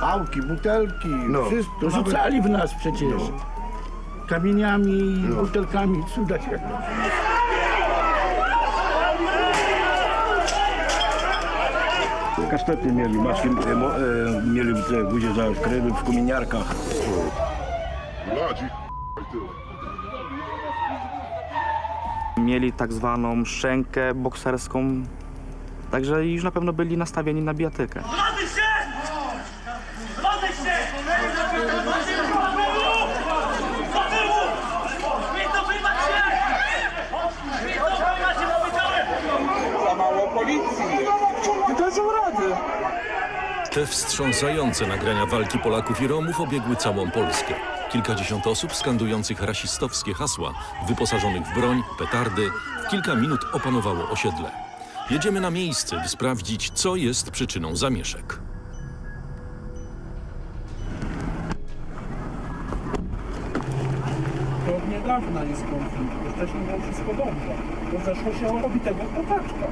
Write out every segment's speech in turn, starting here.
pałki, butelki, No. wszystko. Rzucali w nas przecież. Kamieniami, butelkami, cuda się. Kastety mieli, maski e, mo, e, mieli w te buzie za kredyt w kominiarkach. Mladzi. Mieli tak zwaną szczękę bokserską, także już na pewno byli nastawieni na bijatykę. Rozejść się! Rozejść się! Do tyłu! Wycofywać się! Wycofywać się, powiedziałem! Za mało policji. Nie dadzą rady. Te wstrząsające nagrania walki Polaków i Romów obiegły całą Polskę. Kilkadziesiąt osób skandujących rasistowskie hasła, wyposażonych w broń, petardy, w kilka minut opanowało osiedle. Jedziemy na miejsce, by sprawdzić, co jest przyczyną zamieszek. Niedawna jest konflikt. Wcześniej było wszystko dobrze. To zeszło się o pobitego chłopaczka.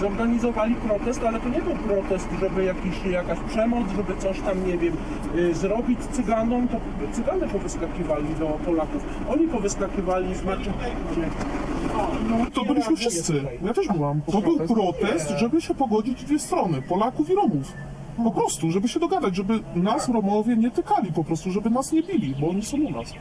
Zorganizowali protest, ale to nie był protest, żeby jakiś, jakaś przemoc, żeby coś tam, nie wiem, y, zrobić cyganom, to cygany powyskakiwali do Polaków. Oni powyskakiwali z maczy... No, To byliśmy wszyscy. Ja też byłam. To był protest, żeby się pogodzić dwie strony, Polaków i Romów. Po prostu, żeby się dogadać, żeby nas Romowie nie tykali, po prostu, żeby nas nie bili, bo oni są u nas.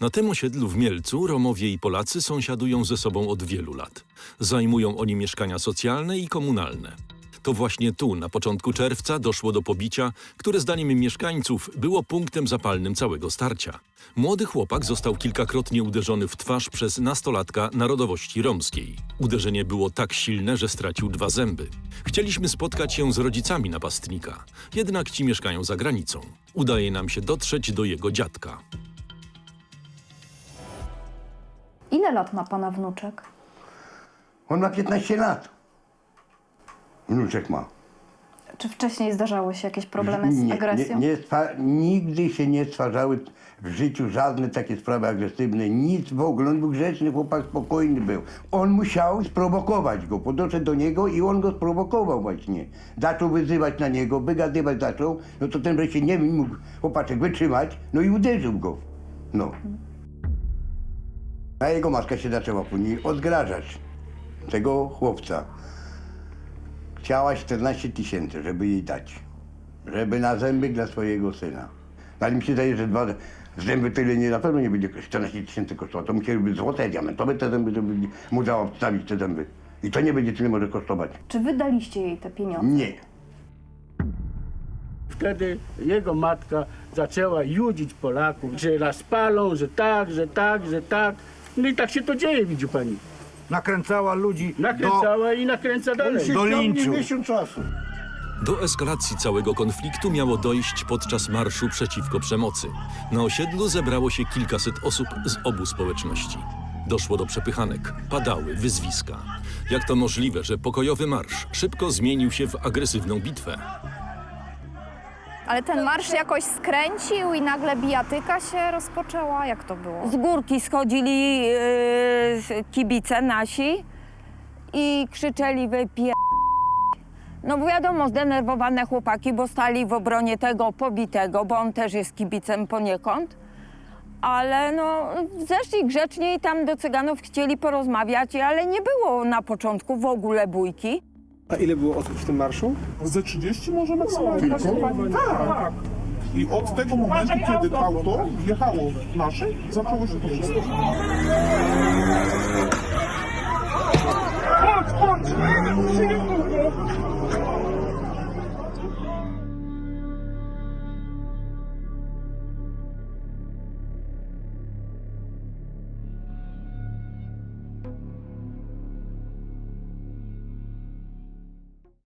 Na tym osiedlu w Mielcu Romowie i Polacy sąsiadują ze sobą od wielu lat. Zajmują oni mieszkania socjalne i komunalne. To właśnie tu, na początku czerwca, doszło do pobicia, które zdaniem mieszkańców było punktem zapalnym całego starcia. Młody chłopak został kilkakrotnie uderzony w twarz przez nastolatka narodowości romskiej. Uderzenie było tak silne, że stracił dwa zęby. Chcieliśmy spotkać się z rodzicami napastnika, jednak ci mieszkają za granicą. Udaje nam się dotrzeć do jego dziadka. Ile lat ma pana wnuczek? On ma 15 lat. Wnuczek ma. Czy wcześniej zdarzały się jakieś problemy z agresją? Nie, nie stwa- nigdy się nie stwarzały w życiu żadne takie sprawy agresywne, nic w ogóle. On był grzeczny chłopak, spokojny był. On musiał sprowokować go, podszedł do niego i on go sprowokował właśnie. Zaczął wyzywać na niego, wygadywać zaczął, no to ten wreszcie nie mógł chłopaczek wytrzymać, no i uderzył go. No. A jego matka się zaczęła później odgrażać tego chłopca. Chciała 14 tysięcy, żeby jej dać. Żeby na zęby dla swojego syna. No, Ale mi się zdaje, że dwa zęby tyle nie, na pewno nie będzie 14 tysięcy kosztowało. To musiałyby złote, diamentowe te zęby, żeby mu dała wstawić te zęby. I to nie będzie tyle może kosztować. Czy wy daliście jej te pieniądze? Nie. Wtedy jego matka zaczęła judzić Polaków, że raz palą, że tak, że tak, że tak. No i tak się to dzieje, widzi pani. Nakręcała ludzi Nakręcała i nakręca dalej. do linczu. miesiąc czasu. Do eskalacji całego konfliktu miało dojść podczas marszu przeciwko przemocy. Na osiedlu zebrało się kilkaset osób z obu społeczności. Doszło do przepychanek, padały wyzwiska. Jak to możliwe, że pokojowy marsz szybko zmienił się w agresywną bitwę? Ale ten marsz jakoś skręcił i nagle bijatyka się rozpoczęła? Jak to było? Z górki schodzili yy, kibice nasi i krzyczeli wypie... No bo wiadomo, zdenerwowane chłopaki, bo stali w obronie tego pobitego, bo on też jest kibicem poniekąd. Ale no, zeszli grzecznie i tam do cyganów chcieli porozmawiać, ale nie było na początku w ogóle bójki. A ile było osób w tym marszu? Ze 30 może maksymalnie. Tak. I od tego momentu, kiedy auto wjechało nasze, zaczęło się to wszystko.